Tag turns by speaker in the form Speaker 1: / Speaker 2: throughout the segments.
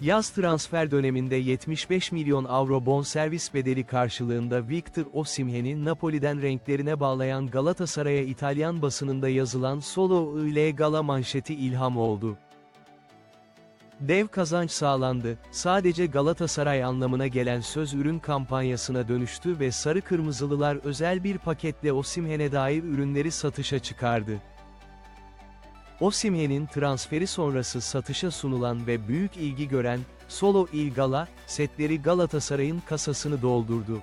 Speaker 1: Yaz transfer döneminde 75 milyon avro bonservis bedeli karşılığında Victor Osimhen'i Napoli'den renklerine bağlayan Galatasaray'a İtalyan basınında yazılan Solo ile Gala manşeti ilham oldu. Dev kazanç sağlandı, sadece Galatasaray anlamına gelen söz ürün kampanyasına dönüştü ve Sarı Kırmızılılar özel bir paketle Osimhen'e dair ürünleri satışa çıkardı. Osimhen'in transferi sonrası satışa sunulan ve büyük ilgi gören, Solo Il Gala, setleri Galatasaray'ın kasasını doldurdu.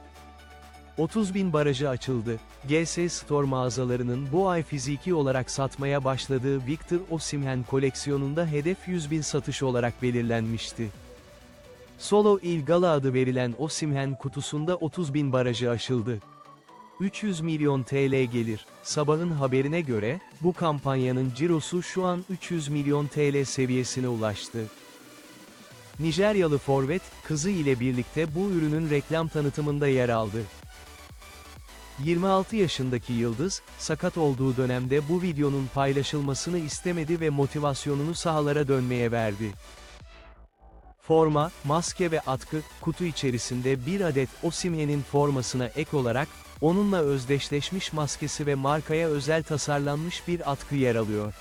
Speaker 1: 30 bin barajı açıldı. GS Store mağazalarının bu ay fiziki olarak satmaya başladığı Victor Osimhen koleksiyonunda hedef 100 bin satış olarak belirlenmişti. Solo Il Gala adı verilen Osimhen kutusunda 30 bin barajı aşıldı. 300 milyon TL gelir. Sabahın haberine göre, bu kampanyanın cirosu şu an 300 milyon TL seviyesine ulaştı. Nijeryalı forvet, kızı ile birlikte bu ürünün reklam tanıtımında yer aldı. 26 yaşındaki Yıldız, sakat olduğu dönemde bu videonun paylaşılmasını istemedi ve motivasyonunu sahalara dönmeye verdi. Forma, maske ve atkı, kutu içerisinde bir adet Osimhen'in formasına ek olarak, onunla özdeşleşmiş maskesi ve markaya özel tasarlanmış bir atkı yer alıyor.